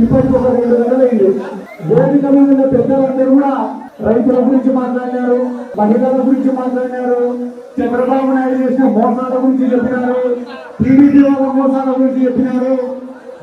ఇప్పటికి ఒక రెండు నెలలు అయింది వేదిక మీద ఉన్న పెద్దలందరూ కూడా రైతుల గురించి మాట్లాడినారు మహిళల గురించి మాట్లాడినారు. చంద్రబాబు నాయుడు చేసిన మోసాల గురించి చెప్పినారు టీడీపీ వాళ్ళ మోసాల గురించి చెప్పినారు.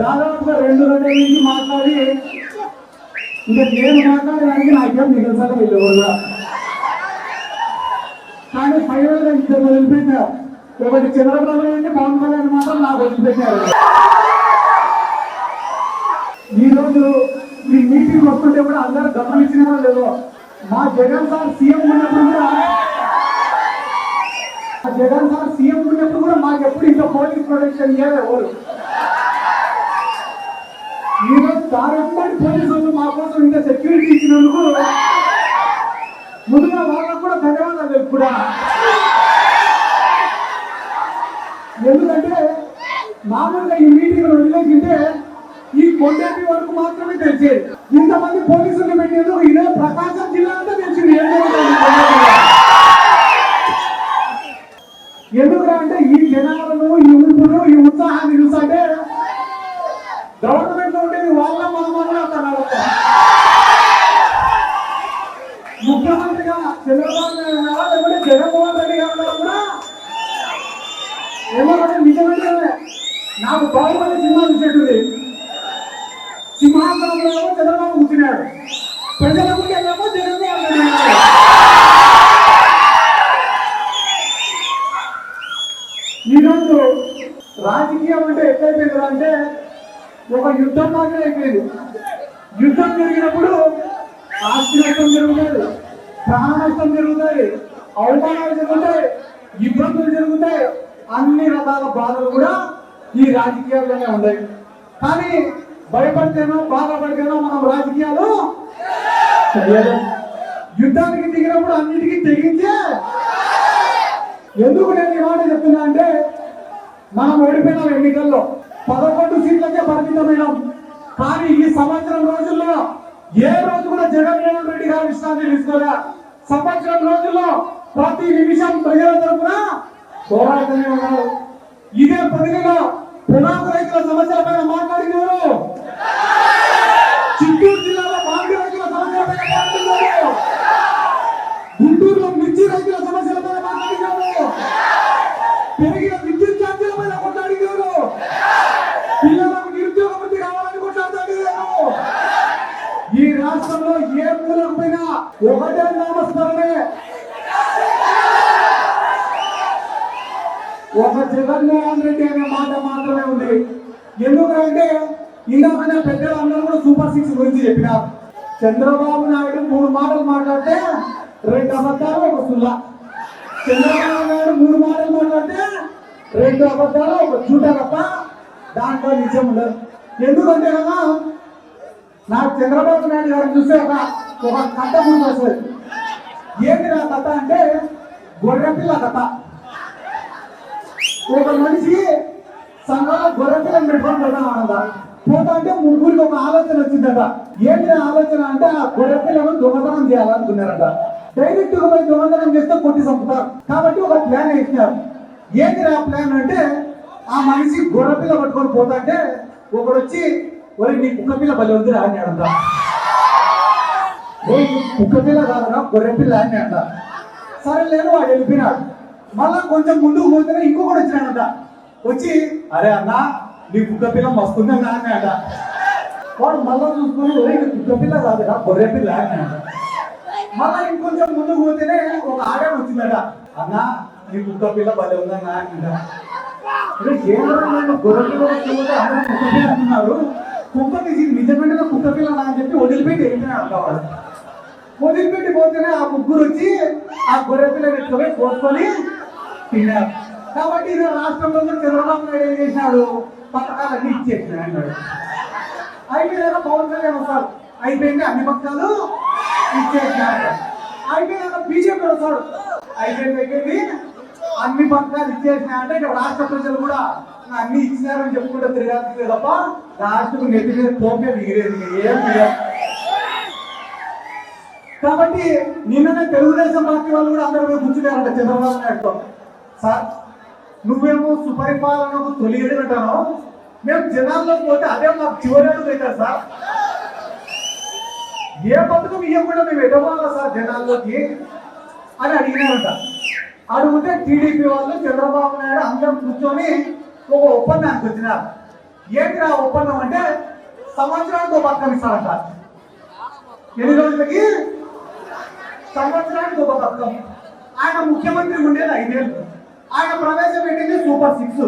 దాదాపుగా రెండు గంటల నుంచి మాట్లాడి ఇంకా నేను మాట్లాడడానికి నాకేం మిగతా వీళ్ళు కూడా. కానీ ఫైనల్గా ఇద్దరు వదిలిపెట్టారు. ఒకటి చంద్రబాబు నాయుడు పవన్ కళ్యాణ్ మాత్రం నాకు వదిలిపెట్టారు. ఈ ఈ మీటింగ్ వస్తుంటే కూడా అందరూ గమనించినారో లేదో మా జగన్ సార్ సీఎం ఉన్నప్పుడు కూడా మా జగన్ సార్ సీఎం ఉన్నప్పుడు కూడా మాకు ఎప్పుడు ఇంత పోలీస్ ప్రొటెక్షన్ ఇవ్వాలి ఎవరు? ఈరోజు రోజు పోలీసు పోలీసులు మా కోసం ఇంత సెక్యూరిటీ ఇచ్చినందుకు ముందుగా వాళ్ళకు కూడా ధన్యవాదాలు కూడా ఎందుకంటే మామూలుగా ఈ మీటింగ్ వదిలేసింటే ఈ కొండేటి వరకు మాత్రమే తెలిసేది. ఇంతమంది పోలీసులు పెట్టేందుకు ఇదే ప్రకాశం జిల్లా అంతా తెలిసింది. ఏం జరుగుతుంది కొండేటిలో. ఎందుకురా అంటే ఈ జనాలను ఈ ఊపును ఈ ఉత్సాహాన్ని చూస్తుంటే గవర్నమెంట్లో ఉండేది వాళ్ళ మనమని అన్నారు ముఖ్యమంత్రిగా చంద్రబాబు నాయుడు ఉన్నారా లేకపోతే జగన్మోహన్ రెడ్డి గారు ఉన్నారా కూడా ఏమన్నా నిజమంటే నాకు బాహుబలి సినిమా చూసేటుంది సింహాసనంలో చంద్రబాబు కూర్చున్నాడు. ప్రజల ముందు ఏమో జగన్మోహన్ రెడ్డి ఈరోజు రాజకీయం అంటే ఎట్లయిపోయింది అంటే ఒక యుద్ధం మాత్రమే అయిపోయింది. యుద్ధం జరిగినప్పుడు ఆస్తి నష్టం జరుగుతుంది ప్రాణ నష్టం జరుగుతాయి అవమానాలు జరుగుతాయి ఇబ్బందులు జరుగుతాయి అన్ని రకాల బాధలు కూడా ఈ రాజకీయాల్లోనే ఉన్నాయి. కానీ భయపడితేనో బాధపడితేనో మనం రాజకీయాలు? చేయలేం యుద్ధానికి దిగినప్పుడు అన్నిటికీ తెగించే. ఎందుకు నేను ఈ మాట చెప్తున్నా అంటే మనం ఓడిపోయినాం ఎన్నికల్లో పదకొండు సీట్లకే పరిమితమైనాం. కానీ ఈ సంవత్సరం రోజుల్లో ఏ రోజు కూడా జగన్మోహన్ రెడ్డి గారు విశ్రాంతి తీసుకోలే. సంవత్సరం రోజుల్లో ప్రతి నిమిషం ప్రజల తరపున పోరాటమే ఉన్నారు. ఇదే పదిలో పొగాకు రైతుల సమస్యల పైన మాట్లాడినారు చిత్తూరు జిల్లాలో మామిడి రైతుల సమస్యల పైన మాట్లాడినారు గుంటూరులో మిర్చి రైతుల సమస్యల పైన మాట్లాడినారు పెరిగిన విద్యుత్ ఛార్జీల పైన కొట్లాడినారు పిల్లలకు నిరుద్యోగ వృత్తి కావాలని కొట్లాడుతాడు ఈ రాష్ట్రంలో ఏ మూలకు పోయినా ఒకటే నామస్మరణే ఒక జగన్మోహన్ రెడ్డి అనే మాట మాత్రమే ఉంది ఎందుకంటే ఇందాకనే పెద్దలందరూ కూడా సూపర్ సిక్స్ గురించి చెప్పినారు చంద్రబాబు నాయుడు మూడు మాటలు మాట్లాడితే రెండు అబద్ధాలు ఒక సుల్లా. చంద్రబాబు నాయుడు మూడు మాటలు మాట్లాడితే రెండు అబద్ధాలు ఒక చూట తప్ప దాంట్లో నిజం ఉండదు. ఎందుకంటే కదా నాకు చంద్రబాబు నాయుడు గారు చూస్తే ఒక ఒక కథ గుర్తొస్తుంది. ఏంటి నా కథ అంటే గొర్రెపిల్ల కథ. ఒక మనిషి సంఘాల గొర్రెపిల్లని పెట్టుకొని పోతామన్నద పోతా అంటే ముగ్గురికి ఒక ఆలోచన వచ్చిందట. ఏంటి ఆలోచన అంటే ఆ గొర్రెపిల్లను దొంగతనం చేయాలనుకున్నారట. డైరెక్ట్గా పోయి దొంగతనం చేస్తే కొట్టి చంపుతారు. కాబట్టి ఒక ప్లాన్ వేసినారు. ఏంటి ఆ ప్లాన్ అంటే ఆ మనిషి గొర్రెపిల్ల పట్టుకొని పోతా అంటే ఒకడు వచ్చి ఒరే నీ కుక్కపిల్ల బలి ఉంది అని అంట ఏ కుక్కపిల్ల కాదురా గొర్రెపిల్ల అని అంట సరే లేదు వాడు వెళ్ళిపోయినాడు. మళ్ళా కొంచెం ముందుకు పోతేనే ఇంకొకటి వచ్చినాడంట. వచ్చి అరే అన్న నీ కుక్క పిల్ల మస్తుంది అన్న అని అంట. వాడు మళ్ళా చూసుకుని ఇది కుక్క పిల్ల కాదురా బొర్రె పిల్ల అని అంట. మళ్ళా ఇంకొంచెం ముందుకు పోతేనే ఒక ఆడే వచ్చిందట. అన్న నీ కుక్క పిల్ల భలే ఉందన్న అని అంట. గొర్రె పిల్ల అందరూ కుక్క పిల్ల అంటున్నారు కుక్క తీసి నిజమైన కుక్క పిల్ల అని చెప్పి వదిలిపెట్టి వెళ్ళిపోయినాడు అంట వాడు. వదిలిపెట్టి పోతేనే ఆ ముగ్గురు వచ్చి ఆ గొర్రె పిల్లని ఎత్తుకొని కోసుకొని తిన్నారు. కాబట్టి ఇది రాష్ట్రంలో చంద్రబాబు నాయుడు ఏం చేసినాడు? పథకాలన్నీ ఇచ్చేసినాడు అన్నాడు. అయిపోయినాక పవన్ కళ్యాణ్ వస్తాడు. అయిపోయింది అన్ని పథకాలు ఇచ్చేసినాడు. అయిపోయినాక బీజేపీ వస్తాడు. అయిపోయింది అయిపోయింది అన్ని పథకాలు ఇచ్చేసినా అంటే ఇక్కడ రాష్ట్ర ప్రజలు కూడా అన్ని ఇచ్చినారని చెప్పుకుంటే తిరగాల్సిందే తప్ప రాష్ట్రం నెత్తి మీద పోపే మిగిలేదు ఏం కాబట్టి నిన్ననే తెలుగుదేశం పార్టీ వాళ్ళు కూడా అందరూ కూర్చున్నారంట చంద్రబాబు నాయుడుతో. సార్ నువ్వేమో సుపరిపాలనకు తొలి ఎదుగుంటాను మేము జనాల్లో పోతే అదే మాకు చివరి అడుగు సార్? ఏ పథకం ఇవ్వకుండా మేము ఎడవాలా సార్ జనాల్లోకి? అని అడిగినారంట. అడిగితే టీడీపీ వాళ్ళు చంద్రబాబు నాయుడు అందరం కూర్చొని ఒక ఒప్పందానికి వచ్చినారు. ఏంటి ఆ ఒప్పందం అంటే సంవత్సరానికి ఒక పథకం ఇస్తారంట. ఎన్ని రోజులకి? సంవత్సరానికి ఒక పథకం. ఆయన ముఖ్యమంత్రి ఉండేది ఐదేళ్ళు. ఆయన ప్రవేశపెట్టింది సూపర్ సిక్స్.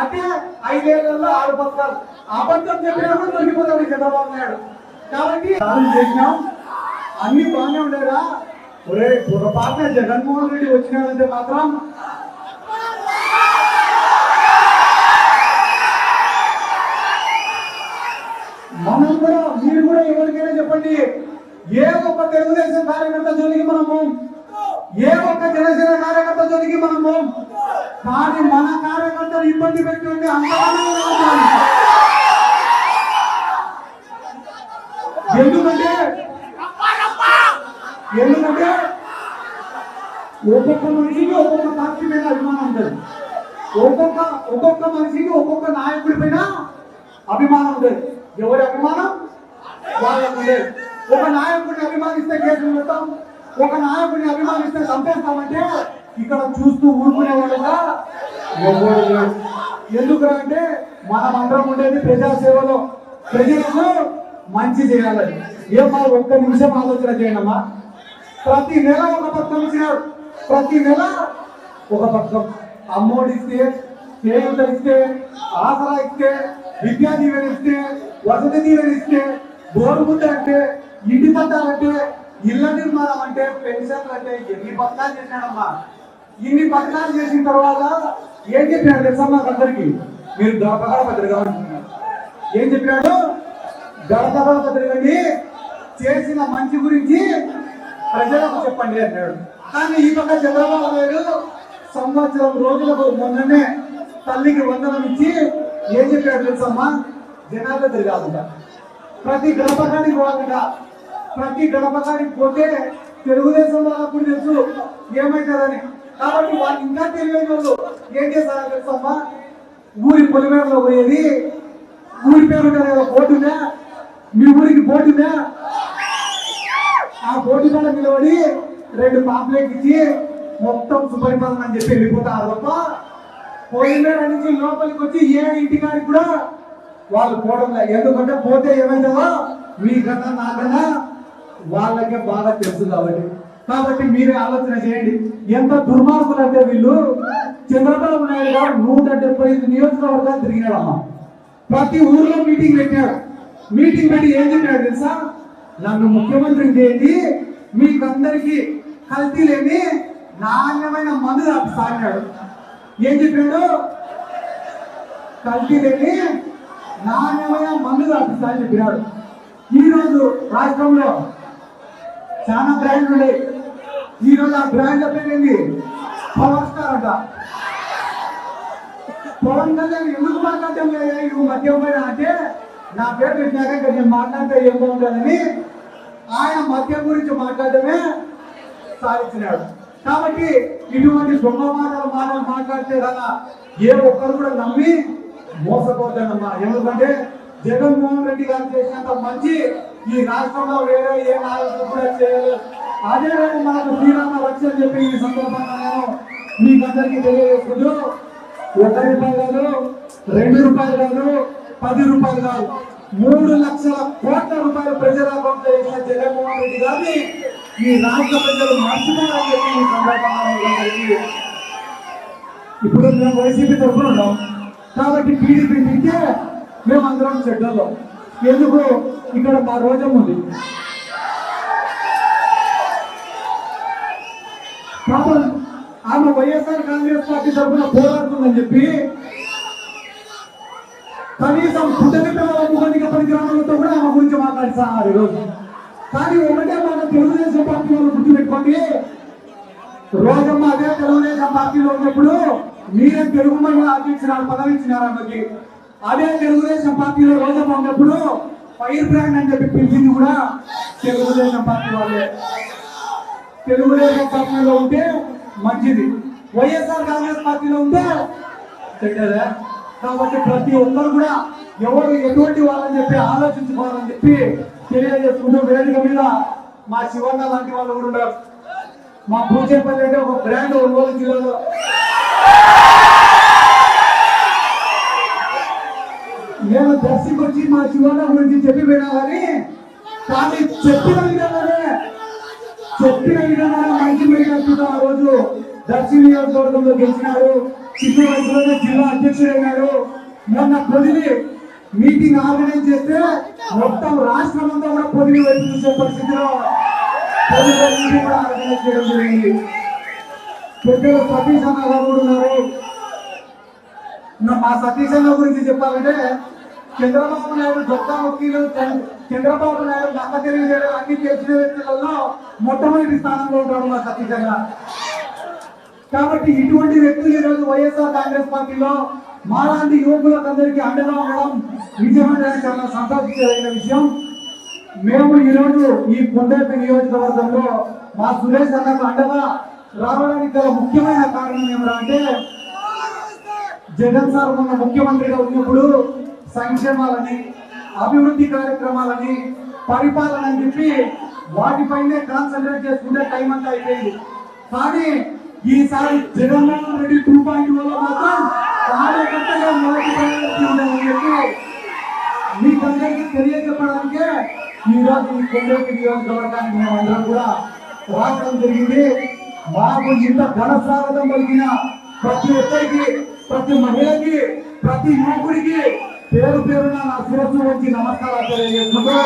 అంటే ఐదేళ్ళలో ఆరు పథకాలు అబద్ధం చెప్పినప్పుడు దొరికిపోతాడు ఈ చంద్రబాబు నాయుడు. కాబట్టి చేసినాం. అన్ని బాగానే ఉండేదా ఒరే పొరపాటున జగన్మోహన్ రెడ్డి వచ్చినాడంటే మాత్రం మనం కూడా మీరు కూడా ఎవరికైనా చెప్పండి. ఏ ఒక్క తెలుగుదేశం కార్యకర్త జోలికి మనము? ఏ ఒక్క జనసేన కార్యకర్త జోలికి మనము? కానీ మన కార్యకర్తలు ఇబ్బంది పెట్టి ఎందుకంటే ఎందుకంటే ఒక్కొక్క మనిషికి ఒక్కొక్క పార్టీ మీద అభిమానం ఉంటుంది. ఒక్కొక్క ఒక్కొక్క మనిషికి ఒక్కొక్క నాయకుడి పైన అభిమానం ఉంటుంది. ఎవరి అభిమానం? వాళ్ళకు ఒక నాయకుడిని అభిమానిస్తే కేసులు పెడతాం. ఒక నాయకుడిని అభిమానిస్తే చంపేస్తామంటే ఇక్కడ చూస్తూ ఊరుకునే వాళ్ళుగా ఎందుకురా అంటే మనమందరం మనం అందరం ఉండేది ప్రజాసేవలో. ప్రజలకు మంచి చేయాలని ఏమో ఒక్క నిమిషం ఆలోచన చేయండమ్మా? ప్రతి నెల ఒక పథకం చేయాలి ప్రతి నెల ఒక పథకం అమ్మోడి ఇస్తే చేయూత ఇస్తే ఆసరా ఇస్తే విద్యా దీవెన ఇస్తే వసతి దీవెన ఇస్తే బోరు ముద్ద అంటే ఇంటి పట్టాలంటే ఇళ్ళ నిర్మాణం అంటే పెన్షన్లు అంటే ఎన్ని పథకాలు చేశాడమ్మా ఇన్ని పథకాలు చేసిన తర్వాత ఏం చెప్పాడు తెలుసా మాకు అందరికి? మీరు దొరకగా పత్రిక ఏం చెప్పాడు గడపగా పత్రికని చేసిన మంచి గురించి ప్రజలకు చెప్పండి అన్నాడు. కానీ ఈ పక్క చంద్రబాబు నాయుడు సంవత్సరం రోజులకు మొన్ననే తల్లికి వందనం ఇచ్చి ఏం చెప్పాడు తెలుసమ్మా జనాల్లో తిరగాలట ప్రతి గడపకాడికి పోవాలంట. ప్రతి గడపకాడికి పోతే తెలుగుదేశం వాళ్ళకు తెలుసు. ఏమవుతుందని కాబట్టి వాళ్ళు ఇంకా తెలియని వాళ్ళు ఏం చేస్తారో తెలుసమ్మా? ఊరి పొలిమేరలో పోయేది. ఊరి పేరు కదా బోర్డునా మీ ఊరికి బోర్డునా ఆ బోర్డు మీద నిలబడి రెండు పాంప్లెట్ ఇచ్చి మొత్తం సుపరిపాలన అని చెప్పి వెళ్ళిపోతారు తప్ప పొలిమేర నుంచి లోపలికి వచ్చి ఏ ఇంటికాడికి కూడా వాళ్ళు పోవడం లేదు. ఎందుకంటే పోతే ఏమైందో మీకన్నా నాకన్నా వాళ్ళకే బాగా తెలుసు కాబట్టి. కాబట్టి మీరే ఆలోచన చేయండి. ఎంత దుర్మార్గులు అంటే వీళ్ళు చంద్రబాబు నాయుడు గారు నూట డెబ్బై ఐదు నియోజకవర్గాలు తిరిగాడమ్మా ప్రతి ఊర్లో మీటింగ్ పెట్టాడు మీటింగ్ పెట్టి ఏం చెప్పాడు తెలుసా? నన్ను ముఖ్యమంత్రి చేయండి మీకు కల్తీ లేని నాణ్యమైన మందు సాగాడు ఏం చెప్పాడు? కల్తీ లేని నాణ్యమైన మందు రాపిస్తా అని చెప్పినాడు. ఈరోజు రాష్ట్రంలో చాలా బ్రాండ్లు ఉన్నాయి. ఈ రోజు ఆ బ్రాండ్ పేరు పవర్ స్టార్ అంట. పవన్ కళ్యాణ్ ఎందుకు మాట్లాడటం లేదా? ఇవి మద్యమైన అంటే నా పేరు పెట్టినాక ఇక్కడ నేను మాట్లాడితే ఏం బాగుంటుందని ఆయన మద్యం గురించి మాట్లాడటమే సాధించినాడు. కాబట్టి ఇటువంటి దొంగ మాటలు మానవ మాట్లాడితే కదా ఏ ఒక్కరు కూడా నమ్మి మోసపోతానమ్మా ఎందుకంటే జగన్మోహన్ రెడ్డి గారు చేసినంత మంచి ఈ రాష్ట్రంలో వేరే ఏ నాయకులు కూడా చేయలేదు. అదే రోజు మనకు శ్రీరామ వచ్చి అని చెప్పి ఈ సందర్భంగా నేను మీకు అందరికీ తెలియజేసుకుంటూ ఒక రూపాయలు కాదు రెండు రూపాయలు కాదు పది రూపాయలు కాదు మూడు లక్షల కోట్ల రూపాయలు ప్రజల అకౌంట్ చేసిన జగన్మోహన్ రెడ్డి గారిని ఈ రాష్ట్ర ప్రజలు మర్చిపోవాలని చెప్పి ఈ సందర్భంగా ఇప్పుడు మేము వైసీపీ తరఫున ఉన్నాం. కాబట్టి టీడీపీ తింటే మేము అందరం చెడ్డలో ఎందుకు? ఇక్కడ మా రోజం ఉంది. పాపం ఆమె వైఎస్ఆర్ కాంగ్రెస్ పార్టీ తరఫున పోరాడుతుందని చెప్పి కనీసం పుట్టని పిల్లల ముఖానికి పరిగ్రామాలతో కూడా ఆమె గురించి మాట్లాడుతున్నారు ఈరోజు కానీ ఒకటే మాట తెలుగుదేశం పార్టీ వాళ్ళు గుర్తుపెట్టుకోండి. రోజమ్మ అదే తెలుగుదేశం పార్టీలో ఉన్నప్పుడు మీరే తెలుగు మహిళ అధ్యక్షురాలు పదవి ఇచ్చినారు ఆమెకి. అదే తెలుగుదేశం పార్టీలో రోజమ్మ ఉన్నప్పుడు ఫైర్ బ్రాండ్ అని చెప్పి పిలిచింది కూడా తెలుగుదేశం పార్టీ వాళ్ళే. తెలుగుదేశం పార్టీలో ఉంటే మంచిది. వైఎస్ఆర్ కాంగ్రెస్ పార్టీలో ఉంటే చెడ్డదా కాబట్టి ప్రతి ఒక్కరు కూడా ఎవరు ఎటువంటి వాళ్ళని చెప్పి ఆలోచించుకోవాలని చెప్పి తెలియజేసుకుంటూ వేదిక మీద మా శివన్న లాంటి వాళ్ళు కూడా ఉన్నారు. మా పూచేపల్లి అంటే ఒక బ్రాండ్ ఒంగోలు జిల్లాలో. నేను దర్శకొచ్చి మా శివన్న గురించి చెప్పి పోయినా కానీ కానీ చెప్పిన విధంగానే చెప్పిన విధంగానే మంచి పెట్టినట్టు ఆ రోజు దక్షిణ నియోజకవర్గంలో గెలిచినారు. చిన్న వయసులోనే జిల్లా అధ్యక్షుడైనారు మొన్న పొదిలి మీటింగ్ ఆర్గనైజ్ చేస్తే మొత్తం రాష్ట్రం అంతా కూడా పొదిలి వైపు చూసే పరిస్థితిలో మీటింగ్ కూడా ఆర్గనైజ్ చేయడం జరిగింది. పెద్దలు సతీష్ అన్న గారు కూడా ఉన్నారు. మా సతీష్ అన్న గురించి చెప్పాలంటే చంద్రబాబు నాయుడు దొక్క వకీలు చంద్రబాబు నాయుడు దక్క తెలియజేయడం అన్ని చేసిన వ్యక్తులలో మొట్టమొదటి స్థానంలో ఉంటాడు మా ఖచ్చితంగా కాబట్టి ఇటువంటి వ్యక్తులు ఈరోజు వైఎస్ఆర్ కాంగ్రెస్ పార్టీలో మాలాంటి యువకులకు అందరికీ అండగా ఉండడం నిజమైన చాలా సంతోషించదగిన విషయం. మేము ఈరోజు ఈ కొండపి నియోజకవర్గంలో మా సురేష్ అన్నకు అండగా రావడానికి గల ముఖ్యమైన కారణం ఏమిటంటే జగన్ సార్ మొన్న ముఖ్యమంత్రిగా ఉన్నప్పుడు సంక్షేమాలని అభివృద్ధి కార్యక్రమాలని పరిపాలన అని చెప్పి వాటిపైనే కాన్సన్ట్రేట్ చేసుకుంటే టైం అంతా అయిపోయింది. కానీ ఈసారి జగన్మోహన్ రెడ్డి టూ పాయింట్ వల్ల మాత్రం కార్యకర్తగా మొదటి ప్రయారిటీ ఉండాలని చెప్పి మీకందరికీ తెలియజెప్పడానికే ఈరోజు ఈ కొండపి నియోజకవర్గానికి మేమందరం కూడా రావడం జరిగింది. మాకు ఇంత ఘన స్వాగతం పలికిన ప్రతి ఒక్కరికి ప్రతి మహిళకి ప్రతి యువకుడికి పేరు పేరున నా శిరస్సు వచ్చి నమస్కారాలు తెలియజేసుకుంటూ